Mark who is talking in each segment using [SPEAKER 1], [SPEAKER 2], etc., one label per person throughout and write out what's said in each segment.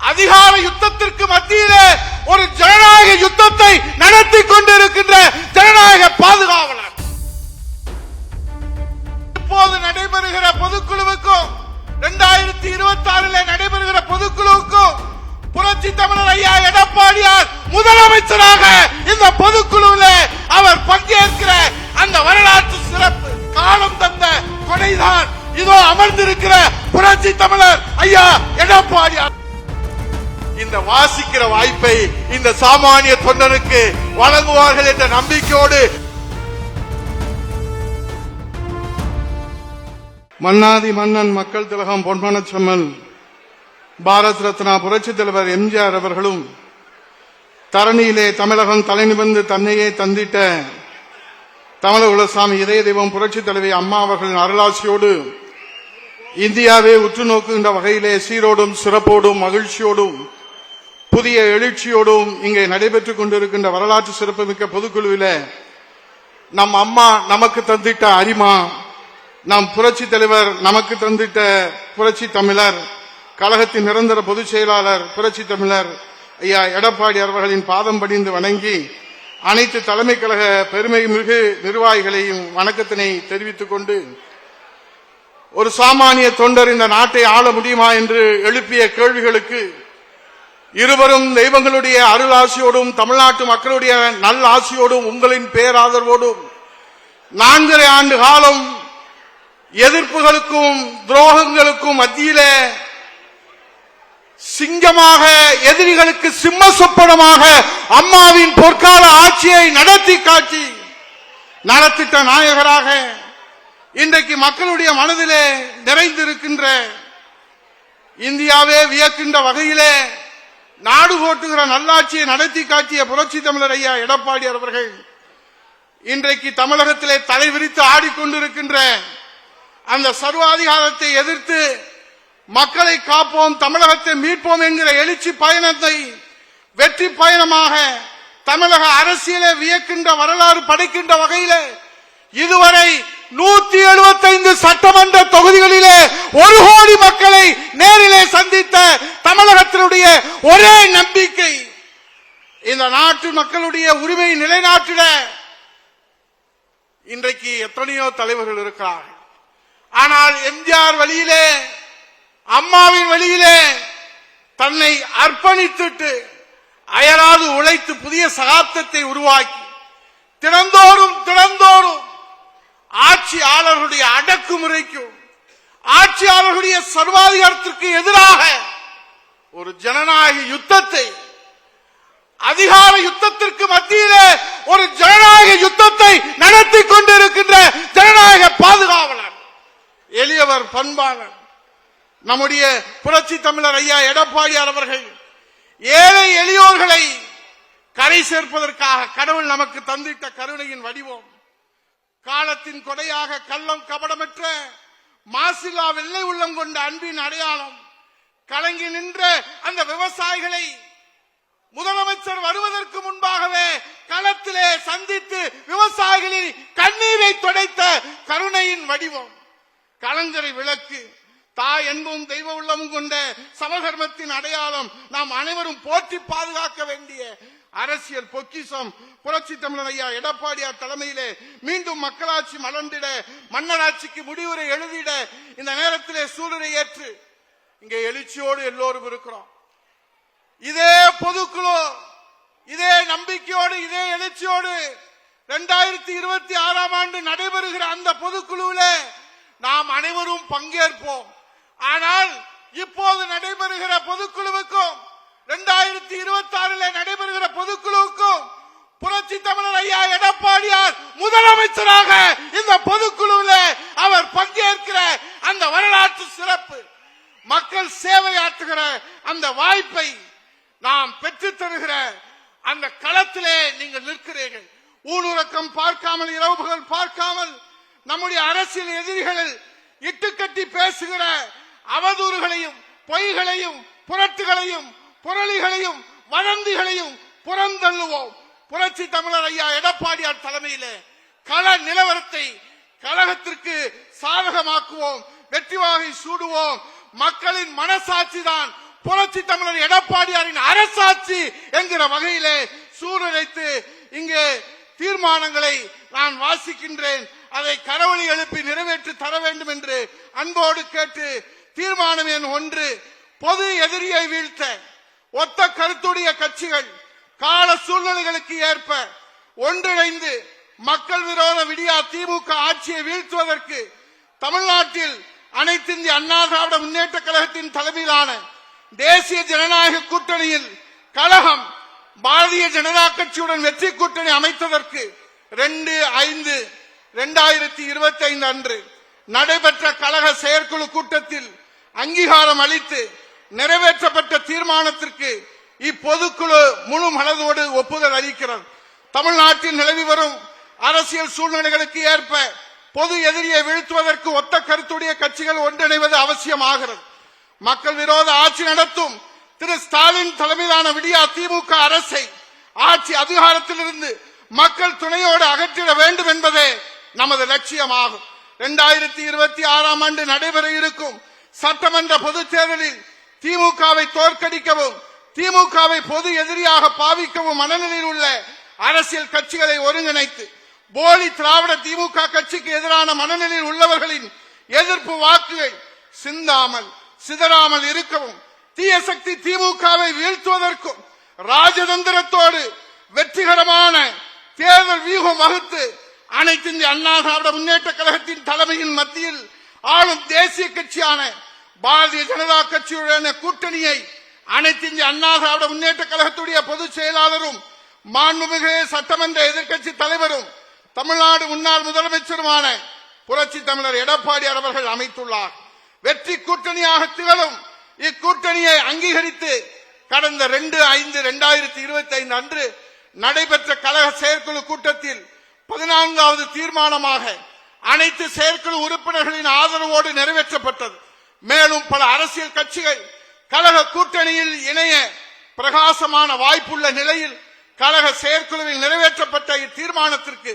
[SPEAKER 1] அதிகார யுத்தத்திற்கு மத்தியிலே ஒரு ஜனநாயக யுத்தத்தை நடத்தி கொண்டிருக்கின்ற ஜனநாயக பாதுகாவலர். இப்போது நடைபெறுகிற பொதுக்குழுவுக்கும் இரண்டாயிரத்தி இருபத்தி ஆறில் நடைபெறுகிற பொதுக்குழுவுக்கும் புரட்சி தமிழர் ஐயா எடப்பாடியார் முதலமைச்சராக இந்த பொதுக்குழுவில் அவர் பங்கேற்கிற அந்த வரலாற்று சிறப்பு காலம் தந்த கொடைதான் இதோ அமர்ந்திருக்கிற புரட்சி தமிழர் ஐயா எடப்பாடியார். இந்த வாசிக்கிற வாய்ப்பை இந்த சாமானிய தொண்டனுக்கு வழங்குவார்கள் என்ற நம்பிக்கையோடு
[SPEAKER 2] மன்னாதி மன்னன் மக்கள் திலகம் பொன்மனச்செம்மல் பாரத் ரத்னா புரட்சி தலைவர் எம்ஜிஆர் அவர்களும் தரணியிலே தமிழகம் தலைநிமிர்ந்து தன்னையே தந்திட்ட தமிழக குலசாமி இதய தெய்வம் புரட்சி தலைவி அம்மா அவர்களின் அருளாட்சியோடு இந்தியாவை உற்று நோக்குகின்ற வகையிலே சீரோடும் சிறப்போடும் மகிழ்ச்சியோடும் புதிய எழுச்சியோடும் இங்கே நடைபெற்றுக் கொண்டிருக்கின்ற வரலாற்று சிறப்புமிக்க பொதுக்குழுவில நம் அம்மா நமக்கு தந்திட்ட அரிமா நம் புரட்சி தலைவர் நமக்கு தந்திட்ட புரட்சி தமிழர் கழகத்தின் நிரந்தர பொதுச் செயலாளர் புரட்சி தமிழர் ஐயா எடப்பாடி அவர்களின் பாதம் படிந்து வணங்கி அனைத்து தலைமை கழக பெருமை மிகு நிர்வாகிகளையும் வணக்கத்தினை தெரிவித்துக் கொண்டு ஒரு சாமானிய தொண்டர் இந்த நாட்டை ஆள முடியுமா என்று எழுப்பிய கேள்விகளுக்கு இருவரும் தெய்வங்களுடைய அருளாசியோடும் தமிழ்நாட்டு மக்களுடைய நல் ஆசியோடும் உங்களின் பேராதரவோடும் நான்கரை ஆண்டு காலம் எதிர்ப்புகளுக்கும் துரோகங்களுக்கும் மத்தியிலே சிங்கமாக எதிரிகளுக்கு சிம்ம சொப்பனமாக அம்மாவின் பொற்கால ஆட்சியை நடத்தி காட்டி நலத்திட்ட நாயகராக இன்றைக்கு மக்களுடைய மனதிலே நிறைந்திருக்கின்ற இந்தியாவே வியக்கின்ற வகையிலே நாடு போட்டுகிற நல்லாட்சியை நடத்தி காட்டிய புரட்சி தமிழர் ஐயா எடப்பாடி அவர்கள் இன்றைக்கு தமிழகத்திலே தலைவிரித்து ஆடிக்கொண்டிருக்கின்ற அந்த சர்வாதிகாரத்தை எதிர்த்து மக்களை காப்போம் தமிழகத்தை மீட்போம் என்கிற எழுச்சி பயணத்தை வெற்றி பயணமாக தமிழக அரசியலை வியக்கின்ற வரலாறு படைக்கின்ற வகையில் இதுவரை நூத்தி எழுபத்தைந்து சட்டமன்ற தொகுதிகளிலே ஒரு கோடி மக்களை நேரிலே சந்தித்த தமிழகத்தினுடைய ஒரே நம்பிக்கை. இந்த நாட்டு மக்களுடைய உரிமை நிலைநாட்டிட இன்றைக்கு எத்தனையோ தலைவர்கள் இருக்கிறார்கள். ஆனால் எம்ஜிஆர் வழியிலே அம்மாவின் வழியிலே தன்னை அர்ப்பணித்துட்டு அயராது உழைத்து புதிய சகாப்தத்தை உருவாக்கி தினந்தோறும் தினந்தோறும் ஆட்சியாளர்களுடைய அடக்குமுறைக்கும் ஆட்சியாளர்களுடைய சர்வாதிகாரத்திற்கு எதிராக ஒரு ஜனநாயக யுத்தத்தை அதிகார யுத்தத்திற்கு மத்தியிலே ஒரு ஜனநாயக யுத்தத்தை நடத்தி கொண்டிருக்கின்ற ஜனநாயக பாதுகாவலர் எளியவர் பண்பாளர் நம்முடைய புரட்சி தமிழர் ஐயா எடப்பாடியார் அவர்கள் ஏழை எளியோர்களை கரை சேர்ப்பதற்காக கடவுள் நமக்கு தந்திட்ட கருணையின் வடிவம். காலத்தின் கொடையாக கள்ளம் கபடமற்ற மாசில்லா வெள்ளை உள்ளம் கொண்ட அன்பின் அடையாளம். கலங்கி நின்ற அந்த விவசாயிகளை முதலமைச்சர் வருவதற்கு முன்பாகவே களத்திலே சந்தித்து விவசாயிகளின் கண்ணீரை துடைத்த கருணையின் வடிவம். கலங்கரை விளக்கு. தாய் என்பும் தெய்வ உள்ளமும் கொண்ட சமகர்மத்தின் அடையாளம் நாம் அனைவரும் போற்றி பாதுகாக்க வேண்டிய அரசியல் பொக்கிஷம் புரட்சி தமிழர் ஐயா எடப்பாடியார் தலைமையிலே மீண்டும் மக்களாட்சி மலர்ந்திட மன்னராட்சிக்கு முடிவுரை எழுதிட இந்த நேரத்திலே சூழலை ஏற்று இங்கே எழுச்சியோடு எல்லோரும் இருக்கிறோம். இதே பொதுக்குழு இதே நம்பிக்கையோடு இதே எழுச்சியோடு இரண்டாயிரத்தி இருபத்தி ஆறாம் ஆண்டு நடைபெறுகிற அந்த பொதுக்குழுவிலே நாம் அனைவரும் பங்கேற்போம். ஆனால் இப்போது நடைபெறுகிற பொதுக்குழுவுக்கும் இரண்டாயிரத்தி இருபத்தி ஆறில் நடைபெறுகிற பொதுக்குழுவுக்கும் புரட்சி தமிழர் ஐயா எடப்பாடியார் முதலமைச்சராக இந்த பொதுக்குழுவில் அவர் பங்கேற்கிற அந்த வரலாற்று சிறப்பு மக்கள் சேவையாற்றுகிற அந்த வாய்ப்பை நாம் பெற்றுத் தருகிற அந்த களத்திலே நீங்கள் நிற்கிறீர்கள். ஊனுறக்கம் பார்க்காமல் இரவுகள் பார்க்காமல் நம்முடைய அரசியல் எதிரிகள் இட்டுக்கட்டி பேசுகிற அவதூறுகளையும் பொய்களையும் புரட்டுகளையும் புரளிகளையும் வதந்திகளையும் புறந்தள்ளுவோம். புரட்சி தமிழர் ஐயா எடப்பாடியார் தலைமையிலே கள நிலவரத்தை கழகத்திற்கு சாதகமாக்குவோம் வெற்றி வாகை சூடுவோம். மக்களின் மனசாட்சி தான் புரட்சி தமிழர் எடப்பாடியாரின் அரசாட்சி என்கிற வகையிலே சூழலைத்து இங்கே தீர்மானங்களை நான் வாசிக்கின்றேன். அதை கரவழி எழுப்பி நிறைவேற்றி தர வேண்டும் என்று அன்போடு கேட்டு தீர்மானம் எண் ஒன்று பொது எதிரியை வீழ்த்த. ஒத்த கருத்துடைய கட்சிகள் கால சூழ்நிலைகளுக்கு ஏற்ப ஒன்றிணைந்து மக்கள் விரோத விடியா திமுக ஆட்சியை வீழ்த்துவதற்கு தமிழ்நாட்டில் அனைத்து இந்திய அண்ணா திராவிட முன்னேற்ற கழகத்தின் தலைமையிலான தேசிய ஜனநாயக கூட்டணியில் கழகம் பாரதிய ஜனதா கட்சியுடன் வெற்றி கூட்டணி அமைத்ததற்கு ரெண்டு ஐந்து இரண்டாயிரத்தி இருபத்தி ஐந்து அன்று நடைபெற்ற கழக செயற்குழு கூட்டத்தில் அங்கீகாரம் அளித்து நிறைவேற்றப்பட்ட தீர்மானத்திற்கு இப்பொதுக்குழு முழு மனதோடு ஒப்புதல் அளிக்கிறது. தமிழ்நாட்டில் நிலவி வரும் அரசியல் சூழ்நிலைகளுக்கு ஏற்ப பொது எதிரியை வீழ்த்துவதற்கு ஒத்த கருத்துடைய கட்சிகள் ஒன்றிணைவது அவசியமாகிறது. மக்கள் விரோத ஆட்சி நடத்தும் திரு ஸ்டாலின் தலைமையிலான விடியா திமுக அரசை ஆட்சி அதிகாரத்திலிருந்து மக்கள் துணையோடு அகற்றிட வேண்டும் என்பதே நமது லட்சியமாகும். இரண்டாயிரத்தி இருபத்தி ஆறாம் ஆண்டு நடைபெற இருக்கும் சட்டமன்ற பொதுத் தேர்தலில் திமுகவை தோற்கடிக்கவும் திமுகவை பொது எதிரியாக பாவிக்கவும் மனநிலையில் உள்ள அரசியல் கட்சிகளை ஒருங்கிணைத்து போலி திராவிட திமுக கட்சிக்கு எதிரான மனநிலையில் உள்ளவர்களின் எதிர்ப்பு வாக்குகளை சிந்தாமல் சிதறாமல் இருக்கவும் தீய சக்தி திமுகவை வீழ்த்துவதற்கும் ராஜதந்திரத்தோடு வெற்றிகரமான தேர்தல் வியூகம் வகுத்து அனைத்து இந்திய அண்ணா திராவிட முன்னேற்ற கழகத்தின் தலைமையின் மத்தியில் ஆளும் தேசிய கட்சியான பாரதிய ஜனதா கட்சியுடன கூட்டணியை அனைத்து இந்திய அண்ணா திராவிட முன்னேற்ற கழகத்துடைய பொதுச் செயலாளரும் மாண்புமிகு சட்டமன்ற எதிர்க்கட்சி தலைவரும் தமிழ்நாடு முன்னாள் முதலமைச்சருமான புரட்சி தமிழர் எடப்பாடியார் அவர்கள் அமைத்துள்ளார். வெற்றி கூட்டணியாக திகழும் இக்கூட்டணியை அங்கீகரித்து கடந்த ரெண்டு ஐந்து இரண்டாயிரத்தி இருபத்தி ஐந்து அன்று நடைபெற்ற கழக செயற்குழு கூட்டத்தில் பதினான்காவது தீர்மானமாக அனைத்து செயற்குழு உறுப்பினர்களின் ஆதரவோடு நிறைவேற்றப்பட்டது. மேலும் பல அரசியல் கட்சிகள் கழக கூட்டணியில் இணைய பிரகாசமான வாய்ப்புள்ள நிலையில் கழக செயற்குழுவில் நிறைவேற்றப்பட்ட இத்தீர்மானத்திற்கு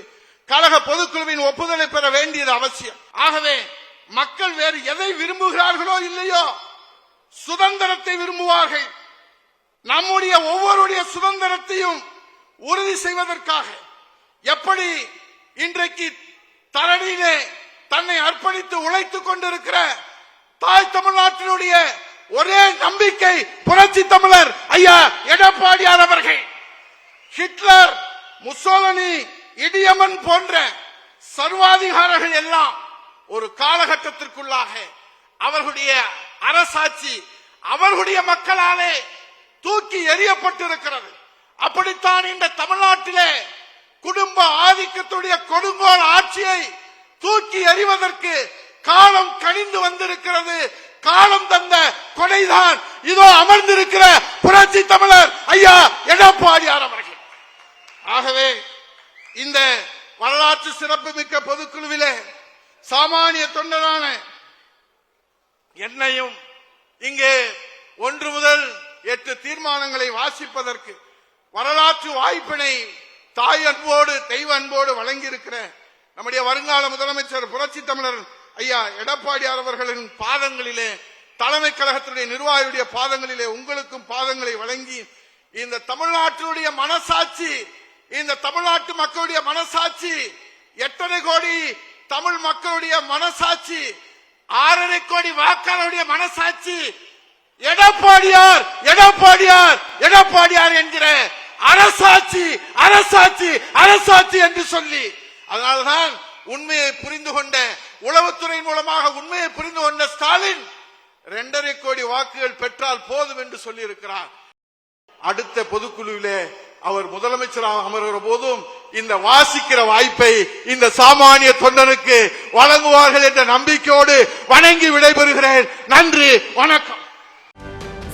[SPEAKER 2] கழக பொதுக்குழுவின் ஒப்புதலை பெற வேண்டியது அவசியம். ஆகவே மக்கள் வேறு எதை விரும்புகிறார்களோ இல்லையோ சுதந்திரத்தை விரும்புவார்கள். நம்முடைய ஒவ்வொருடைய சுதந்திரத்தையும் உறுதி செய்வதற்காக எப்படி இன்றைக்கு தரணியிலே தன்னை அர்ப்பணித்து உழைத்துக் கொண்டிருக்கிற தாய் தமிழ்நாட்டினுடைய ஒரே நம்பிக்கை புரட்சி தமிழர் ஐயா எடப்பாடியார் அவர்கள். ஹிட்லர் முசோலனி இடியமன் போன்ற சர்வாதிகாரிகள் எல்லாம் ஒரு காலகட்டத்திற்குள்ளாக அவர்களுடைய அரசாட்சி அவர்களுடைய மக்களாலே தூக்கி எறியப்பட்டிருக்கிறது. அப்படித்தான் இந்த தமிழ்நாட்டிலே குடும்ப ஆதிக்கத்துடைய கொடுங்கோல் ஆட்சியை தூக்கி எறிவதற்கு காலம் கனிந்து வந்திருக்கிறது. காலம் தந்த கொடைதான் இதோ அமர்ந்திருக்கிற புரட்சி தமிழர் ஐயா எடப்பாடியார் அவர்கள். ஆகவே இந்த வரலாற்று சிறப்பு மிக்க பொதுக்குழுவிலே சாமானிய தொண்டரான என்னையும் இங்கே ஒன்று முதல் எட்டு தீர்மானங்களை வாசிப்பதற்கு வரலாற்று வாய்ப்பினை தாய் அன்போடு தெய்வ அன்போடு வழங்கியிருக்கிற நம்முடைய வருங்கால முதலமைச்சர் புரட்சி தமிழர் ஐயா எடப்பாடியார் அவர்களின் பாதங்களிலே தலைமை கழகத்தினுடைய நிர்வாகியுடைய பாதங்களிலே உங்களுக்கும் பாதங்களை வழங்கி இந்த தமிழ்நாட்டினுடைய மனசாட்சி இந்த தமிழ்நாட்டு மக்களுடைய மனசாட்சி எட்டரை கோடி தமிழ் மக்களுடைய மனசாட்சி ஆறரை கோடி வாக்காளருடைய மனசாட்சி எடப்பாடியார் எடப்பாடியார் எடப்பாடியார் என்கிற அரசாட்சி அரசாட்சி அரசாட்சி என்று சொல்லி. அதனால்தான் உண்மையை புரிந்து கொண்ட உளவுத்துறை மூலமாக உண்மையை புரிந்து கொண்ட ஸ்டாலின் இரண்டரை கோடி வாக்குகள் பெற்றால் போதும் என்று சொல்லி இருக்கிறார் அடுத்த பொதுக்குழுவிலே அவர் முதலமைச்சராக அமர்கிற போதும் இந்த வாசிக்கிற வாய்ப்பை இந்த சாமானிய தொண்டனுக்கு வழங்குவார்கள் என்ற நம்பிக்கையோடு வணங்கி விடைபெறுகிறேன். நன்றி வணக்கம்.